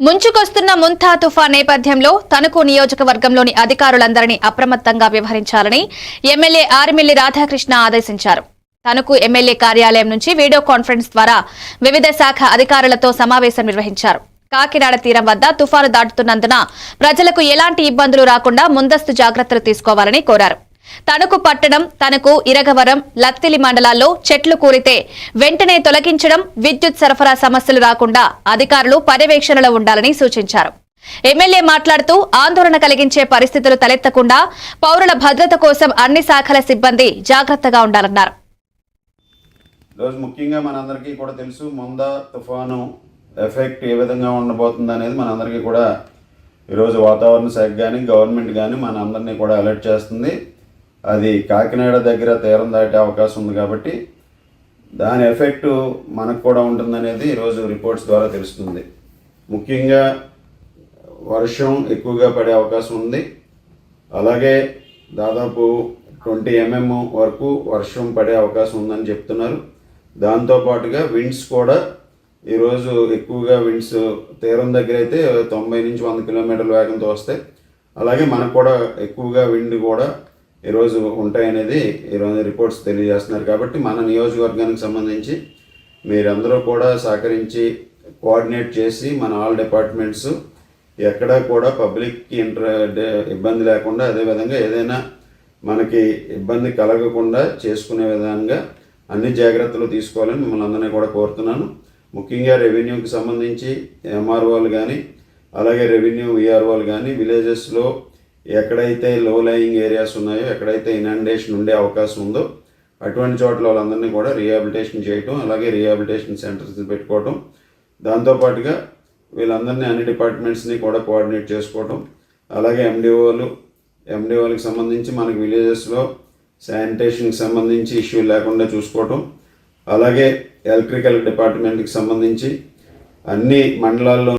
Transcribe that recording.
ముంచుకొస్తున్న ముంతా తుఫాన్ నేపథ్యంలో తణుకు నియోజకవర్గంలోని అధికారులందరినీ అప్రమత్తంగా వ్యవహరించాలని ఎమ్మెల్యే ఆర్మిల్లి రాధాకృష్ణ ఆదేశించారు. తణుకు ఎమ్మెల్యే కార్యాలయం నుంచి వీడియో కాన్ఫరెన్స్ ద్వారా వివిధ శాఖ అధికారులతో సమావేశం నిర్వహించారు. కాకినాడ తీరం వద్ద తుఫాను దాటుతున్నందున ప్రజలకు ఎలాంటి ఇబ్బందులు రాకుండా ముందస్తు జాగ్రత్తలు తీసుకోవాలని కోరారు. తణుకు పట్టణం తనకు ఇరగవరం లత్తిలి మండలాల్లో చెట్లు కూలితే వెంటనే తొలగించడం విద్యుత్ సరఫరా సమస్యలు రాకుండా అధికారులు పర్యవేక్షణలో ఉండాలని సూచించారు. ఎమ్మెల్యే మాట్లాడుతూ ఆందోళన కలిగించే పరిస్థితులు తలెత్తకుండా పౌరుల భద్రత కోసం అన్ని శాఖల సిబ్బంది జాగ్రత్తగా ఉండాలన్నారు. ఈరోజు ముఖ్యంగా మనందరికీ కూడా తెలుసు మొంద తుఫాను ఎఫెక్ట్ ఏ విధంగా ఉండబోతుంది అనేది మనందరికీ కూడా ఈరోజు వాతావరణ శాఖ కానీ గవర్నమెంట్ కానీ మనందరినీ కూడా అలర్ట్ చేస్తుంది. అది కాకినాడ దగ్గర తీరం దాటే అవకాశం ఉంది కాబట్టి దాని ఎఫెక్ట్ మనకు కూడా ఉంటుందనేది ఈరోజు రిపోర్ట్స్ ద్వారా తెలుస్తుంది. ముఖ్యంగా వర్షం ఎక్కువగా పడే అవకాశం ఉంది. అలాగే దాదాపు ట్వంటీ ఎంఎం వరకు వర్షం పడే అవకాశం ఉందని చెప్తున్నారు. దాంతోపాటుగా విండ్స్ కూడా ఈరోజు ఎక్కువగా విండ్స్ తీరం దగ్గర అయితే తొంభై నుంచి వంద కిలోమీటర్ల వేగంతో వస్తాయి. అలాగే మనకు కూడా ఎక్కువగా విండ్ కూడా ఈరోజు ఉంటాయనేది ఈరోజు రిపోర్ట్స్ తెలియజేస్తున్నారు. కాబట్టి మన నియోజకవర్గానికి సంబంధించి మీరందరూ కూడా సహకరించి కోఆర్డినేట్ చేసి మన ఆల్ డిపార్ట్మెంట్స్ ఎక్కడా కూడా పబ్లిక్కి ఇంటర్ ఇబ్బంది లేకుండా అదేవిధంగా ఏదైనా మనకి ఇబ్బంది కలగకుండా చేసుకునే విధంగా అన్ని జాగ్రత్తలు తీసుకోవాలని మిమ్మల్ని అందరినీ కూడా కోరుతున్నాను. ముఖ్యంగా రెవెన్యూకి సంబంధించి ఎంఆర్ఓలు కానీ అలాగే రెవెన్యూ విఆర్ఓలు కానీ విలేజెస్లో ఎక్కడైతే లో లయింగ్ ఏరియాస్ ఉన్నాయో ఎక్కడైతే ఇనాండేషన్ ఉండే అవకాశం ఉందో అటువంటి చోట్ల వాళ్ళందరినీ కూడా రీహాబిలిటేషన్ చేయటం అలాగే రీహాబిలిటేషన్ సెంటర్స్ పెట్టుకోవటం. దాంతోపాటుగా వీళ్ళందరినీ అన్ని డిపార్ట్మెంట్స్ని కూడా కోఆర్డినేట్ చేసుకోవటం. అలాగే ఎండిఓలు ఎండిఓలకు సంబంధించి మనకి విలేజెస్లో శానిటేషన్కి సంబంధించి ఇష్యూ లేకుండా చూసుకోవటం. అలాగే ఎలక్ట్రికల్ డిపార్ట్మెంట్కి సంబంధించి అన్ని మండలాల్లో